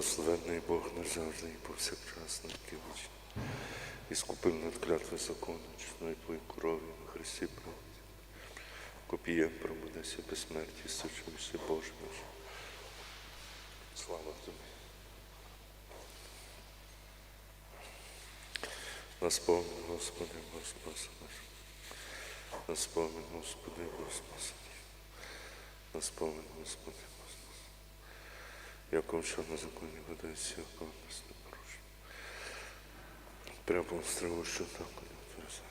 Благословенний Бог наш завжди і на віки. І скупив над клятви закону, чесною Твою кров'ю на Христі правді. Копієм пробудеться безсмерті, сочуйся, Боже наш. Слава Тобі. Наспомни, Господи, Господи наш. Наспомни, Господи, Господи. Наспомни, Господи, Господи. Яком що на законі якого нас не порушує. Прямо страву, що так не отверзає.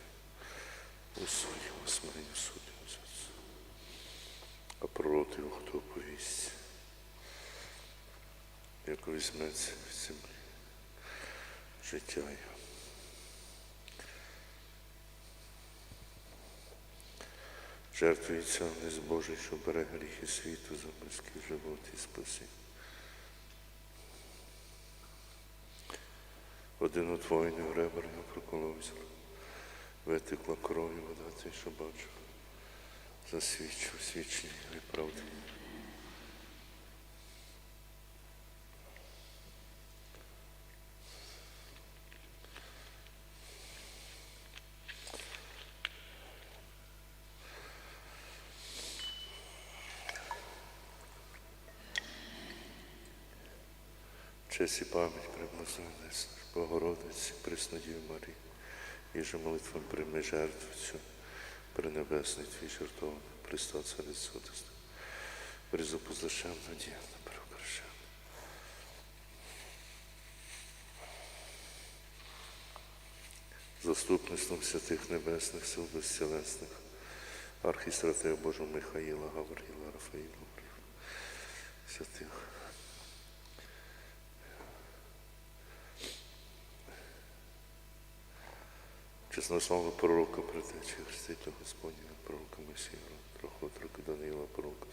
У суді, у смиренні суді, у серці. А проти його хто повість, як візьметься від землі життя його. Жертвується не Божий, що бере гріхи світу за близький живот і спасіння. Один от воїнів ребер його проколовся, витекла кров'ю вода, ти що бачив, засвідчив свідчення і правди. Честь і пам'ять приблагословенець Богородиці, Преснодів Марії, і же молитвам прийми жертву цю, пренебесний твій жертовний, Христа Царицю Отець, призопозлашем надія на перекращен. Заступництвом святих небесних сил безцілесних, архістратея Божого Михаїла, Гавриїла, Рафаїла, святих. Чеснослава пророка предтечі Христителя Господня, пророка Месія, трохотрока Даниїла, пророка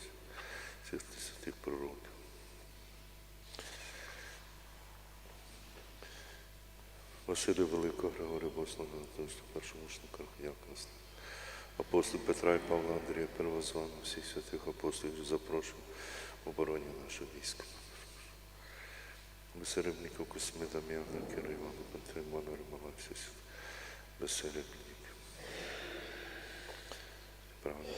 всіх святих пророків. Василя Великого Григорія Босного, першому мушниках Якоста. Апостол Петра і Павла Андрія Первозвану, всіх святих апостолів запрошую в обороні нашого війська. Безсеребників Косми Дам'яна, Кира Івана, Пантри, Монора, Малаксія, святих безсеребників. Правда,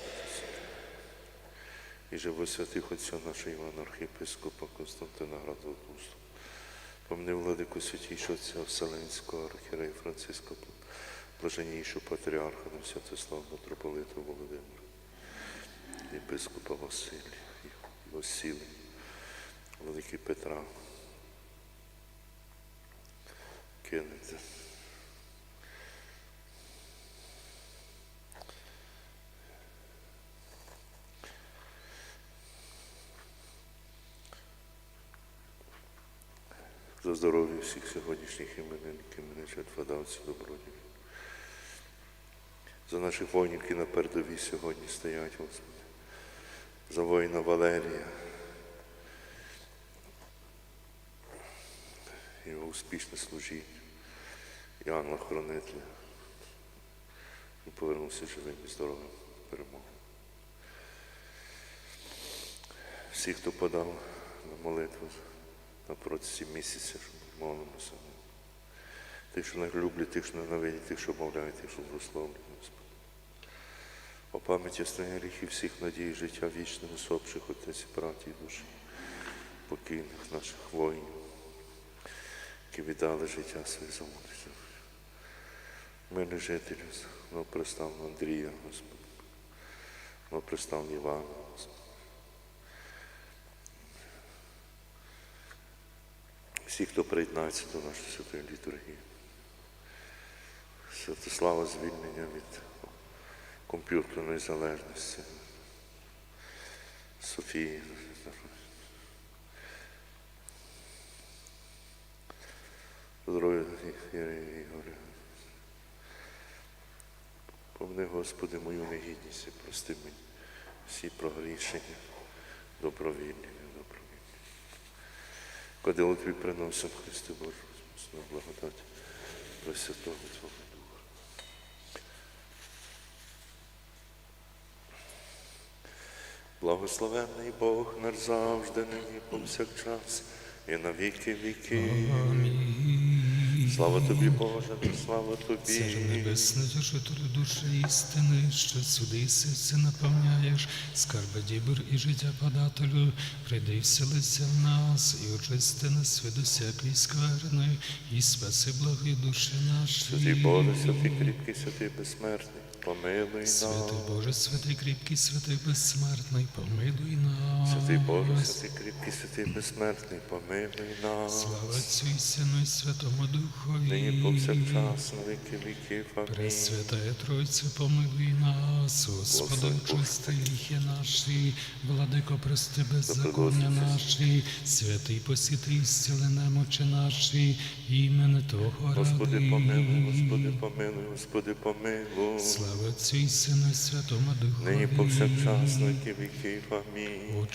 і живо святих отця нашого Івана Архіпископа Константина Градоуста. Помни владику святійшого отця Вселенського архірея Франциска, блаженнішого патріарха на Святослава митрополита Володимира, єпископа Василія, Василія, Великий Петра, Кеннета, здоров'я всіх сьогоднішніх іменинників, мене жертводавців, добродів. За наших воїнів, які на передовій сьогодні стоять, Господи. За воїна Валерія. Його успішне служіння. І ангела Хронителя. І повернувся живим і здоровим перемогу. Всі, хто подав на молитву на протязі місяця, що ми молимося. Тих, що не люблять, тих, що ненавидять, тих, що мовляють, тих, що злословлюють, Господи. О пам'яті останніх гріхів всіх надій, життя вічних, усопших, отець і браті душі, покійних наших воїнів, які віддали життя своїх за молитву. Мирних жителів, новоприставного Андрія, Господи, новоприставного Івана, всі, хто приєднається до нашої святої літургії. Святослава звільнення від комп'ютерної залежності. Софії. Здоров'я Ігоря. Помни, Господи, мою негідність і прости мені всі прогрішення, добровільні, недобровільні. Кадило тобі приносимо Христе Боже, на благодать Пресвятого Твого Духа. Благословенний Бог наш завжди, нині повсякчас і на віки віки. Амінь. Слава тобі, Боже, слава Царю тобі. небесний, держителю душі істини, що сюди серце наповняєш, скарби дібр і життя подателю, прийди вселися в нас, і очисти нас від усякої скверни, і спаси благі душі наші. Святий Боже, святий кріпкий, святий безсмертний, помилуй нас. Святий. Боже, святий кріпкий, святий безсмертний, помилуй нас. Святий Боже, святий кріпкий, святий безсмертний, помилуй нас. Слава Отцю і Сину і Святому Духові. Нині повсякчас, на віки віків. Амінь. Пресвятая Тройця, помилуй нас, Господи, очисти гріхи наші, владико, прости беззаконня наші, святий посіти і зціли немочі наші, імени Твого Господи, помилуй, Господи, помилуй, Господи, помилуй. Слава Отцю і Сину і Святому Духові. Нині повсякчас, на віки віків. Амінь.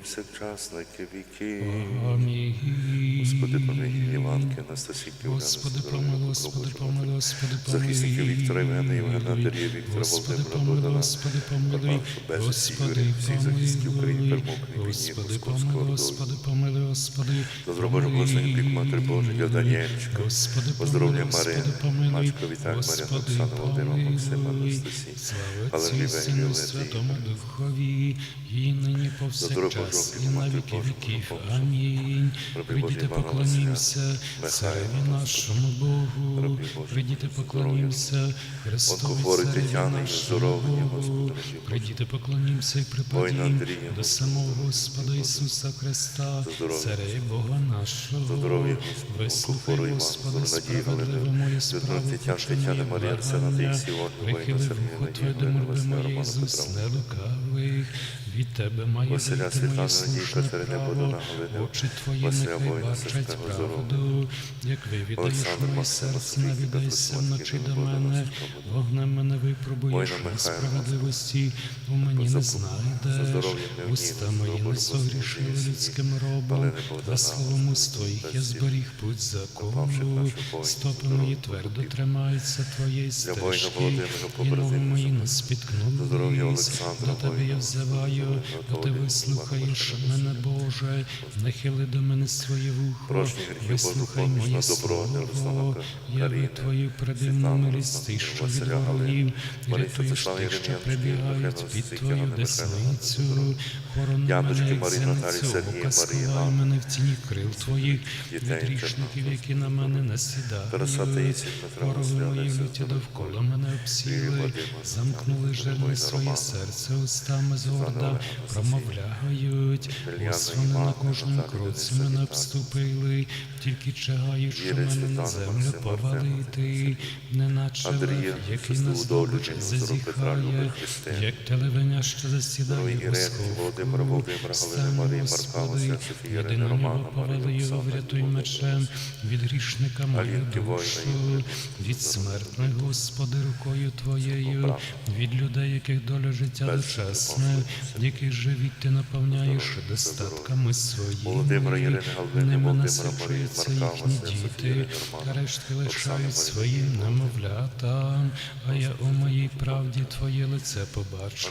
повсякчас, на віки. Амінь. Господи, помилуй Іванки, Анастасії Ківляна, Господи, помилуй, Господи, помилуй, Господи, помилуй. Захисників Віктора Євгена, Євгена Андрія, Віктора Господи, Володимира, Богдана, Господи, помилуй, Господи, всіх захисників України, перемог Господи, помилуй. Господи, помилуй, Господи, За зробожу благословення пік Матері Божої для Даніельчика. Господи, помилуй, Мачко Віталь, Марія Господи, Оксана, Володимира, Максима. Анастасії, Слава і Сину Святому Духові, і нині повсякчас, і на віки віків. Амінь. Прийдіте, поклонімся цареві нашому Богу. Прийдіте, поклонімся Христові цареві нашому Богу. Господи, раді поклонімся і припадім до самого Господа Ісуса Христа, царя Бога нашого. Вислухай, Господи, справедливо моє. Таїсі, Іван, Воїна, Прихили вухо Твоє до мольби моєї, Романа, Ісус, не лукавих. Від Тебе має Василя, моє Надійка, слушне Терена, право. Очі Твої Василя, Воїна, Сестра, правду. Як вивідаєш моє серце, навідайся вночі до мене. Вогнем мене випробуєш, справедливості у мені не знайдеш. Уста мої не согрішили людським робом, Галини та словом уст Твоїх я зберіг путь закону. Стопи мої твердо тримаються Твоєї стежки, і ноги мої не спіткнулись. До Тебе я взиваю, бо Ти вислухаєш мене, Боже, нахили до мене своє вухо, вислухай моє слово, яви Твою предивну милість, ти, що від ворогів, рятуєш тих, що прибігають під Твою десницю. Хорони мене, як зеницю, Сергія, ока Марії, мене в тіні крил Твоїх, від грішників, які на мене не Тараса сідають. Таїсі, Дмитра Вороги мої люті довкола мене обсіли, замкнули Воїна своє серце устами з горда, Олега, промовляють. Ось вони на кожному кроці мене Віталія. обступили, тільки чагають, що мене на землю повалити, неначе лев, який Христову на долю, здобич Джинсу, Петра, Люби, зазіхає, як телевеня, що засідає Дорогі у Ірини, сховку. Володимира, Володимира, Галини, Марії, Марка, Господи, Софія, на нього, повели його, врятуй мечем від грішника мою душу, від смертних, Господи, рукою Твоєю, від людей, яких доля життя Без яких живіть Ти наповняєш достатками Володимира, своїми, Ірини, Галини, Володимира, Марії, Марка, їхні діти, Ірини, а рештки лишають Марії, свої немовлята, а я у моїй правді Твоє лице побачу,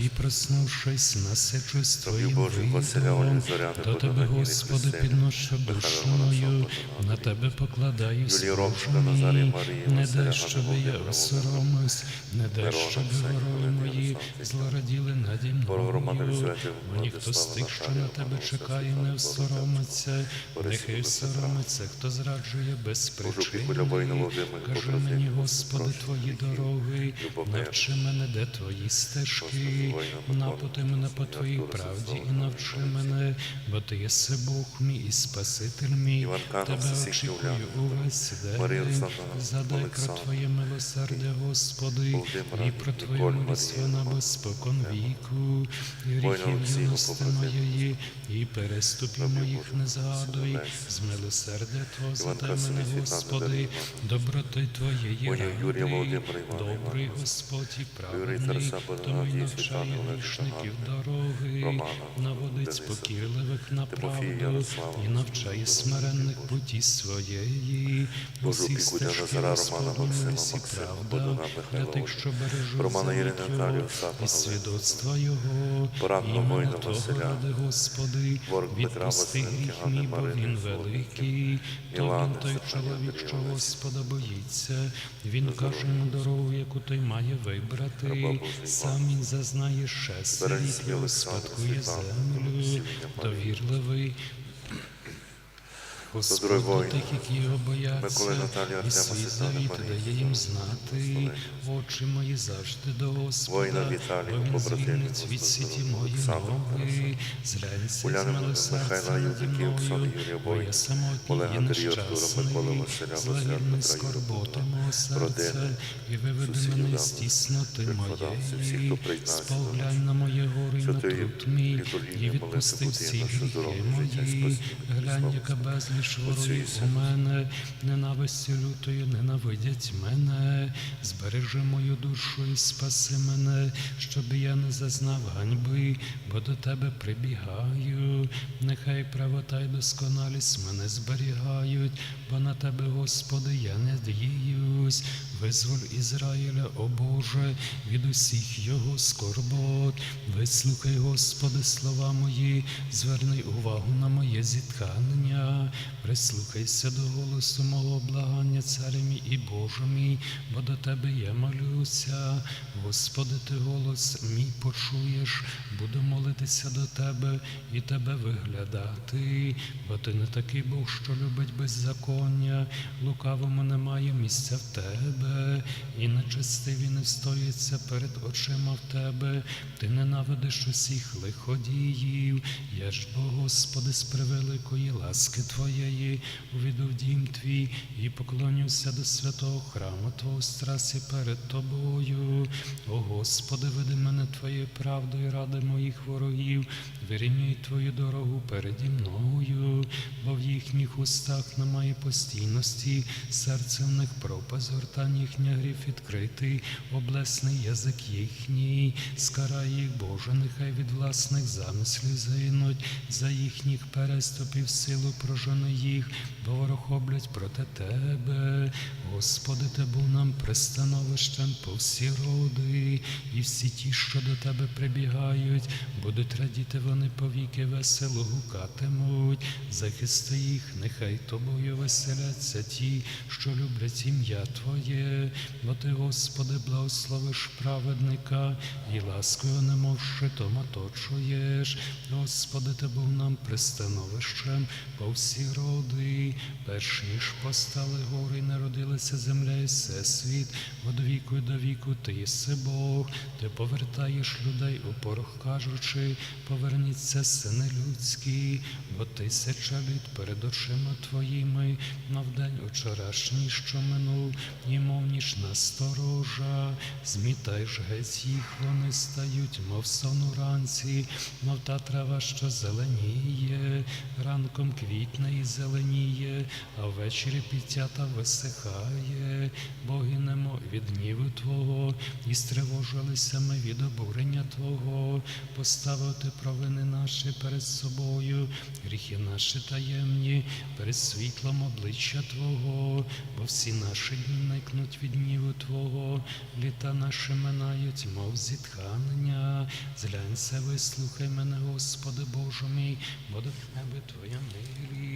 і проснувшись, насичусь Твоїм видом, до Тебе, Господи, підношу душу мою, на Тебе покладаю Юлії Ромчика, служу Назарії, мій, не дай, щоб я осоромився, не дай, щоб Валерія, мої злораділи наді Ворог Романа мною. Візуетів, Мені хто з тих, що на Тебе чекає, не Богдана, осоромиться, нехай соромиться, хто зраджує без причини. Кажи мені, Господи, Твої дороги, навчи мене, де Твої стежки, напути мене по Твоїй правді і навчи мене, бо Ти єси Бог мій і Спаситель мій. Тебе очікую увесь день. Задай про Твоє милосердя, Господи, і про Твою Марію, вона безпокон віку, і Воїна гріхів Олексія, моєї, і переступів моїх не згадуй, з милосердя Твого задай мене, Господи, доброти Твоєї ради, добрий Господь і праведний, тому й навчає грішників дороги, наводить Дениса, спокірливих на правду, і навчає смиренних путі своєї, усіх стежки Господу милості правда, для тих, що бережуть завіт Його, і свідоцтва Його, Іменно воїна Василя, Господи, Ворог Петра Василенки, Ганни, Марини, великий, той чоловік, що Господа боїться, він каже на дорогу, яку той має вибрати, сам він зазнає щастя, спадкує землю, довірливий. Господь до тих, які його бояться, і Світлани, завіт дає їм знати, очі мої завжди до Господа, бо він звільнить від сіті мої ноги, Уляни, з милосердя Михайла, наді мною, бо я самотній і нещасний, злагідний Юрія, мого серця, і виведи мене з тісноти моєї, до на моє горе і на труд мій, і відпусти всі гріхи мої, глянь, яка безліч Отцю у мене, ненавистю лютою ненавидять мене, збережи мою душу і спаси мене, щоб я не зазнав ганьби, бо до тебе прибігаю. Нехай правота й досконалість мене зберігають, бо на тебе, Господи, я не діюсь. Визволь Ізраїля, о Боже, від усіх його скорбот. Вислухай, Господи, слова мої, зверни увагу на моє зітхання, прислухайся до голосу мого благання, царя мій і Боже мій, бо до тебе я молюся. Господи, ти голос мій почуєш, буду молитися до тебе і тебе виглядати, бо ти не такий Бог, що любить беззаконня, лукавому немає місця в тебе, і нечестиві не встоїться перед очима в тебе, ти ненавидиш усіх лиходіїв, я ж бо, Господи, з превеликої ласки Твоєї увійду в дім твій і поклонюся до святого храму Твого страсі перед Тобою. О Господи, веди мене Твоєю правдою ради моїх ворогів, вирівнюй Твою дорогу переді мною, бо в їхніх устах немає постійності, серце в них пропасть, гортань їхня гріх відкритий, облесний язик їхній, скарай їх, Боже, нехай від власних замислів загинуть, за їхніх переступів силу прожени їх, бо ворохоблять проти Тебе. Господи, Ти був нам пристановищем по всі роди, і всі ті, що до Тебе прибігають, будуть радіти вони повіки весело гукатимуть. Захисти їх, нехай тобою веселяться ті, що люблять ім'я Твоє, бо Ти, Господи, благословиш праведника і ласкою немов щитом оточуєш. Господи, Ти був нам пристановищем по всі роди, перш ніж постали гори, народилася земля і всесвіт, від віку до віку ти єси Бог, ти повертаєш людей у порох, кажучи, поверніться, сини людські, бо тисяча літ перед очима твоїми, на вдень вчорашній, що минув, і мов ніч насторожа, змітаєш геть їх, вони стають, мов сон уранці, мов та трава, що зеленіє, ранком квітне зеленіє, а ввечері підтята висихає, бо гинемо від гніву Твого, і стривожилися ми від обурення Твого, поставити провини наші перед собою, гріхи наші таємні, перед світлом обличчя Твого, бо всі наші дні никнуть від гніву Твого, літа наші минають, мов зітхання. Зглянься, вислухай мене, Господи Боже мій, бо до Тебе Твоя милість.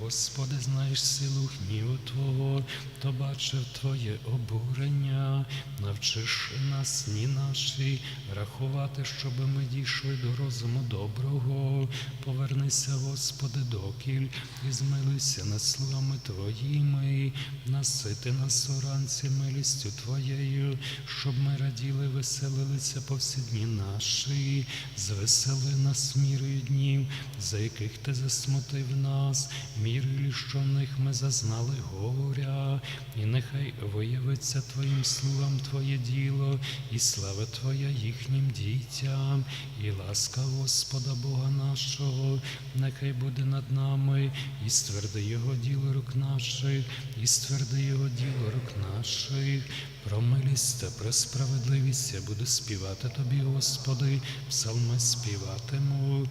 Господи, знаєш силу гніву Твого, то бачив Твоє обурення, навчиш нас, ні наші, рахувати, щоб ми дійшли до розуму доброго. Повернися, Господи, докіль, і змилуйся над слугами Твоїми, насити нас уранці милістю Твоєю, щоб ми раділи, веселилися по всі дні наші, звесели нас мірою днів, за яких ти засмутив нас, мірою, що в них ми зазнали горя, і нехай виявиться Твоїм слугам Твоє діло, і слава Твоя їхнім дітям, і ласка Господа Бога нашого, нехай буде над нами, і стверди Його діло рук наших, і стверди Його діло рук наших. Про милість та про справедливість я буду співати тобі, Господи, псалми співатиму.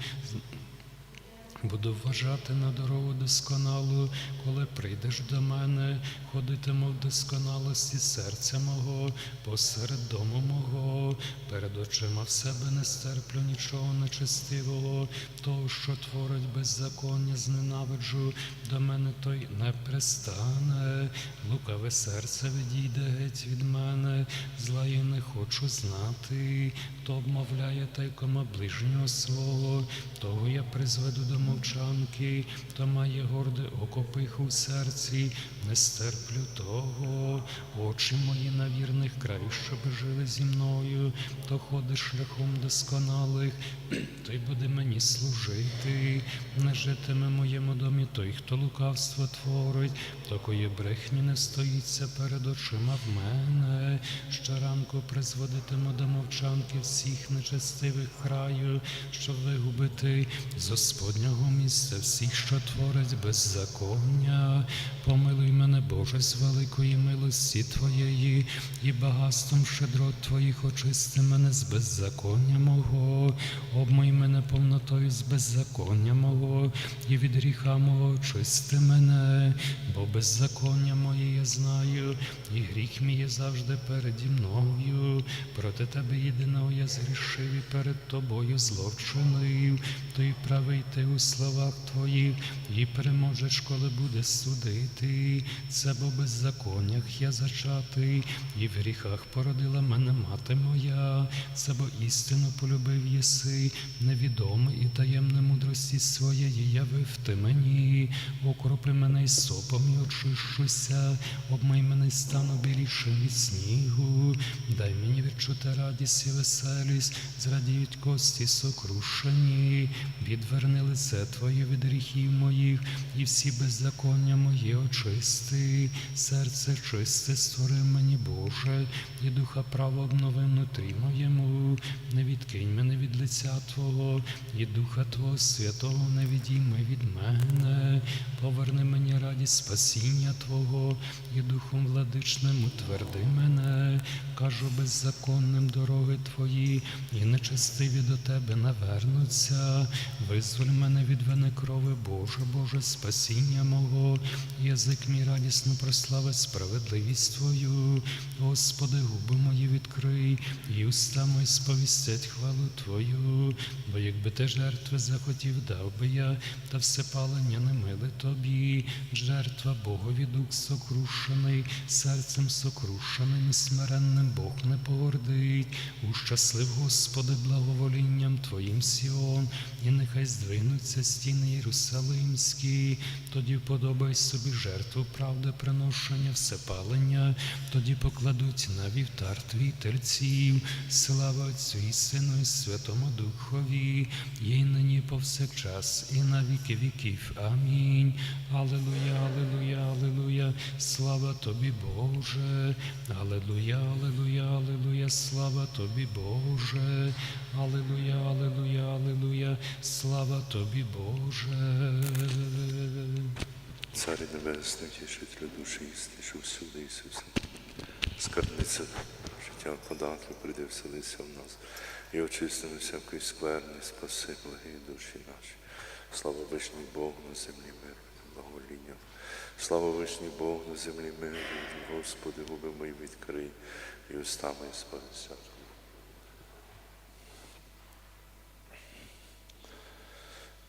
Буду вважати на дорогу досконалу, коли прийдеш до мене, ходитиму в досконалості серця мого, посеред дому мого, перед очима в себе не стерплю нічого нечестивого, того, що творить беззаконня, зненавиджу, до мене той не пристане, лукаве серце відійде геть від мене, зла я не хочу знати, хто обмовляє тайкома ближнього свого, того я призведу до мовчанки, то має горде око пиху в серці, не стерплю того, очі мої на вірних краю, щоб жили зі мною, то ходиш шляхом досконалих, той буде мені служити, не житиме моєму домі той, хто лукавство творить, такої брехні не стоїться перед очима в мене. Щоранку призводитиму до мовчанки всіх нечестивих краю, щоб вигубити з Господнього місця всіх, що творять беззаконня. Помилуй мене, Боже, з великої милості Твоєї, і багатством щедрот Твоїх очисти мене з беззаконня мого, обмий мене повнотою з беззаконня мого, і від гріха мого очисти мене, бо беззаконня моє я знаю, і гріх мій завжди переді мною. Проти тебе єдиного я згрішив і перед тобою зловчинив, той правий ти у словах твоїх, і переможеш, коли буде судити. Це бо беззаконнях я зачатий, і в гріхах породила мене мати моя. Це бо істину полюбив єси, невідомий і таємне мудрості своєї явив ти мені, окропи мене й сопом і очищуся, обмий мене стану білішим від снігу, дай мені відчути радість і веселість, зрадіють кості сокрушені, відверни лице Твоє від гріхів моїх, і всі беззаконня мої очисти, серце чисте створи мені, Боже, і духа право обнови внутрі моєму, не відкинь мене від лиця Твого, і духа Твого святого не відійми від мене, поверни мені радість спасіння Твого, і духом владичним утверди мене, кажу беззаконним дороги Твої, і нечестиві до Тебе навернуться, визволь мене від вини крови, Боже, Боже, спасіння мого, язик мій радісно прославить справедливість Твою, Господи, губи мої відкрий, і уста мої сповістять хвалу Твою, бо якби ти жертви захотів, дав би я, та все палення не миле тобі, жертва Богові дух сокрушений, серцем сокрушеним і смиренним Бог не погордить, ущаслив, Господи, благоволінням Твоїм Сіон, і нехай здвинуться стіни Єрусалимські, тоді вподобай собі жертву правди, приношення, всепалення, тоді покладуть на вівтар твій терців, слава Отцю і Сину, і Святому Духові, їй нині повсякчас, і на віки віків. Амінь. Аллилуйя, аллилуйя, аллилуйя, слава тобі, Боже. Аллилуйя, аллилуйя, аллилуйя, слава тобі, Боже. Аллилуйя, аллилуйя, аллилуйя, слава тобі, Боже. Царі Небесний, тішителю душі істини, що всюди Ісус. Скарбниця життя подати, прийди вселися в нас і очисти на всякої скверни, спаси благі душі наші. Слава вишній Богу на землі мир, благовоління. Слава вишній Богу на землі мир, Господи, губи мої відкрий, і устами і сповістять.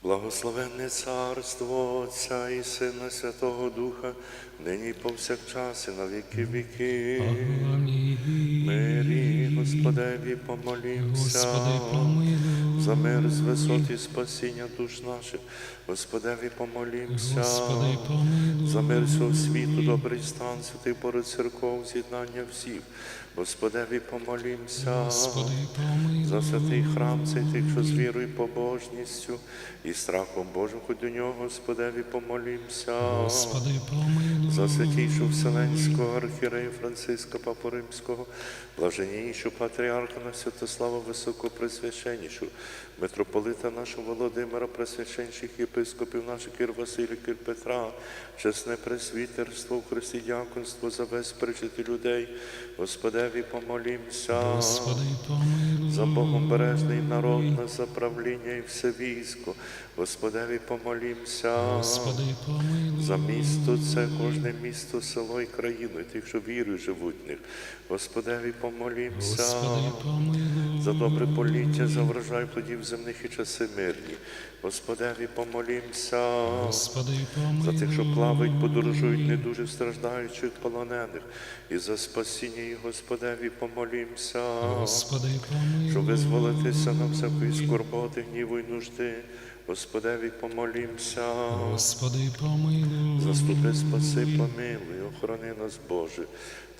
Благословенне царство Отця і Сина Святого Духа, нині і повсякчас і на віки віки. Мирі, Господеві, помолімся. Господи. За мир з висоти спасіння душ наших, Господеві помолімся. Господи. За мир всього світу, добрий стан, святий поряд церков, з'єднання всіх, Господеві помолімся. Господи. За святий храм цей тих, що з вірою, побожністю і страхом Божим, хоч до нього, Господеві помолімся. Господи. За святійшу Вселенського архірея Франциска Папу Римського, блаженнійшу патріарха на Святослава Високопресвященнішу, митрополита нашого Володимира, пресвященших єпископів наших Кир Василія, Кир Петра, чесне пресвітерство в Христі дяконство за весь причити людей. Господеві помолімся. Господи, помилуй. За Богом бережний народ на заправління і все військо. Господеві помолімся. Господи, помилуй. За місто це кожне місто, село і країну, і тих, що вірою живуть в них. Господеві помолімся. Господи, помилуй. За добре поліття, за врожай плодів земних і часи мирні. Господеві помолімся. Господи, За тих, що плавають, подорожують, не дуже страждаючих полонених. І за спасіння і Господеві помолімся. Господи, помилуй. Щоб визволитися на всякої скорботи, гніву й нужди. Господеві помолімся. Господи, помилуй. Заступи, спаси, помилуй, охорони нас, Боже,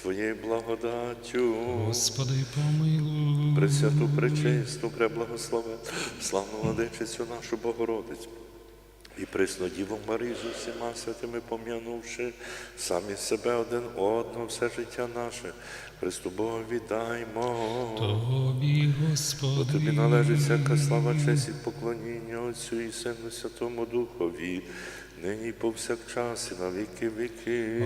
Твоєю благодаттю. Господи, помилуй. Пресвяту, пречисту, преблагослови, славну владичицю нашу Богородицю. І присну Діву Марію з усіма святими пом'янувши, самі себе один одного, все життя наше, Христу Богу віддаймо. Тобі, Бо Господи. тобі належить всяка слава, честь і поклоніння Отцю і Сину Святому Духові, нині повсякчас і на віки віки.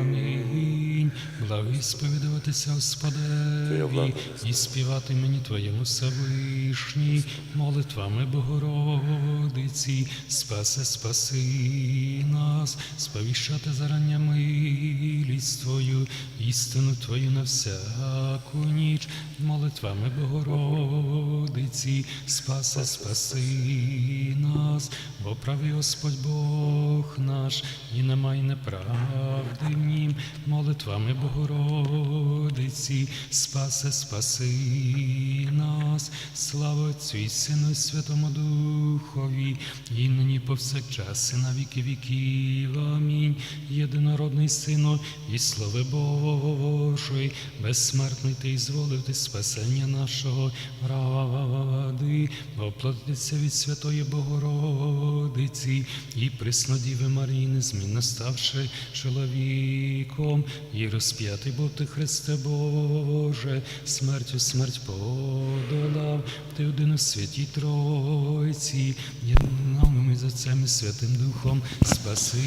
Амінь. Благий сповідуватися Господеві і співати мені Твоєму Всевишній, молитвами Богородиці, спаси, спаси нас, сповіщати зарання милість Твою, істину Твою на всяку ніч, молитвами Богородиці, спаси, спаси нас, бо правий Господь Бог наш, і немає неправди в нім, молитвами Богородиці, спаси, спаси нас, слава Отцю і Сину і Святому Духові, і нині повсякчас, і на віки віків. Амінь. Єдинородний Сину, і слави Божої, безсмертний ти зволив ти спасення нашого ради, оплатиться від Святої Богородиці, і приснодіви Марії, незмінно ставши чоловіком, і розп'ятий був ти, Христе Боже, смертю смерть подолав, ти один у святій Тройці, єднами з Отцем і Святим Духом, спаси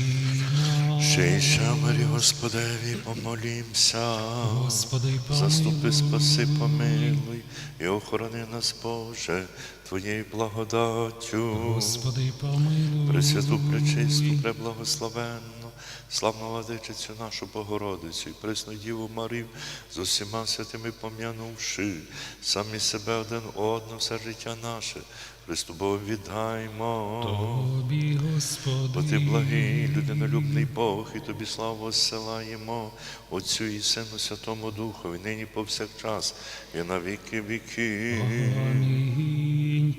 нас. Ще, Марі, Господеві, помолімся. Господи, помилуй. Заступи, спаси, помилуй, і охорони нас, Боже, Твоєю благодаттю. Господи, помилуй. Пресвяту, пречисту, преблагословенну, славну владичицю нашу Богородицю, і пресну Діву Марію з усіма святими пом'янувши, самі себе один одного, все життя наше, Христу Богу віддаймо. Тобі, Господи. Бо ти благий, людинолюбний Бог, і тобі славу осилаємо, Отцю і Сину Святому Духові, нині повсякчас, і на віки віки.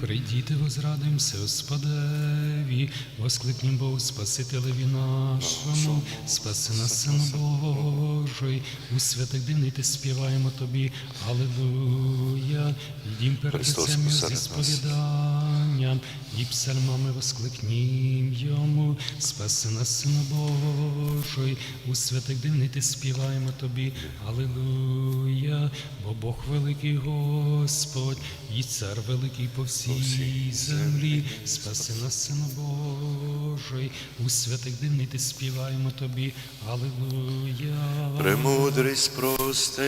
Прийдіте, возрадимся, Господеві, воскликнім Богу Спасителеві нашому, спаси нас, Сину Божий, у святих дивний ти співаємо тобі, Аллилуйя, Йдім перед Отцем зі сповіданням і псальмами воскликнім йому, спаси нас, Сину Божий, у святих дивний ти співаємо тобі, Аллилуйя, бо Бог великий Господь, і цар великий по всій землі, спаси нас, Сину Божий, у святих дивний ти співаємо тобі, Аллилуйя. Премудрість прости.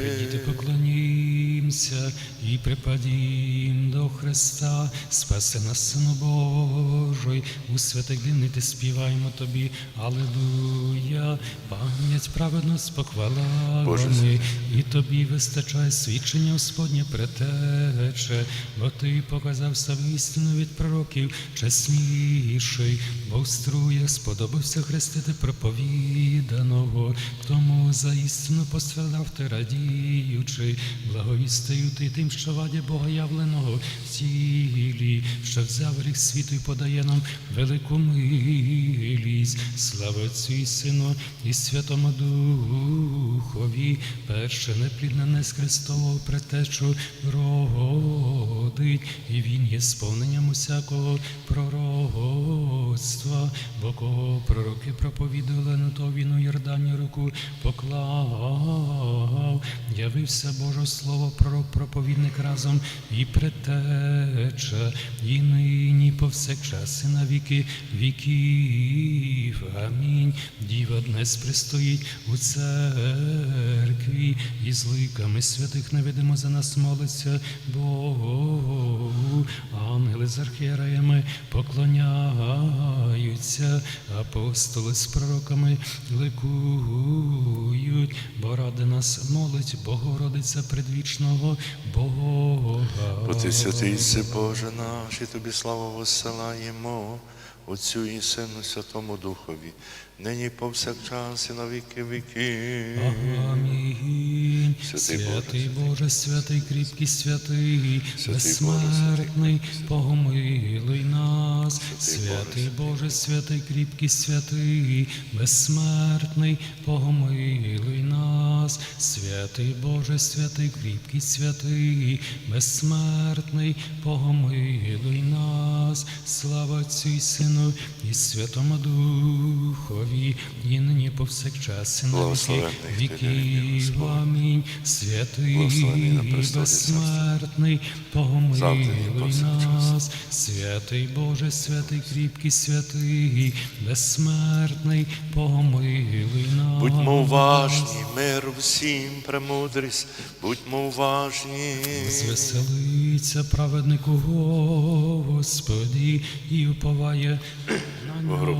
Прийдіте, поклонімся і припадім до Христа, спаси нас, Сину Божий, у святих дивний ти співаємо тобі, Аллилуйя, пам'ять праведно з Боже, похвалами, і тобі вистачає свідчення Господнє претече, бо ти показався в істину від пророків. Чесніший, бо вструє сподобався хрестити проповіданого, тому за істину пострадав ти радіючи, благовістою ти тим, що ваді Богоявленого в тілі, що взяв рік світу і подає нам велику милість, слава Отцю Сину і Святому Духові, перше неплідне з Христового предтечу родить, і Він є сповненням усякого пророцтва, бо кого пророки проповідували, на то він у Йордані руку поклав. Явився Боже Слово, пророк, проповідник разом і предтеча, і нині повсякчас і на віки віків. Амінь. Діва днес пристоїть у церкві, і з ликами святих невидимо за нас молиться Богу. Ангели з архієреями поклоняються, апостоли з пророками ликують, бо ради нас молить Богородиця предвічного Бога. Бо ти святий си, Боже наш, і тобі славу висилаємо, Отцю і Сину, Святому Духові, нині повсякчас і на віки віки. Амінь. Святий Боже, Святий Боже, святий кріпкий, святий, безсмертний, помилуй нас. Святий Боже, святий кріпкий, святий, безсмертний, помилуй нас. Святий Боже, святий кріпкий, святий, безсмертний, помилуй нас. Слава і Сину і Святому Духові, і нині повсякчас і на віки віків. Амінь. Святий, безсмертний, помилуй нас. Святий Боже, святий кріпкий, святий, безсмертний, помилуй нас. Будьмо уважні, мир всім, премудрість, будьмо уважні. Звеселиться праведнику Господі і уповає на нього.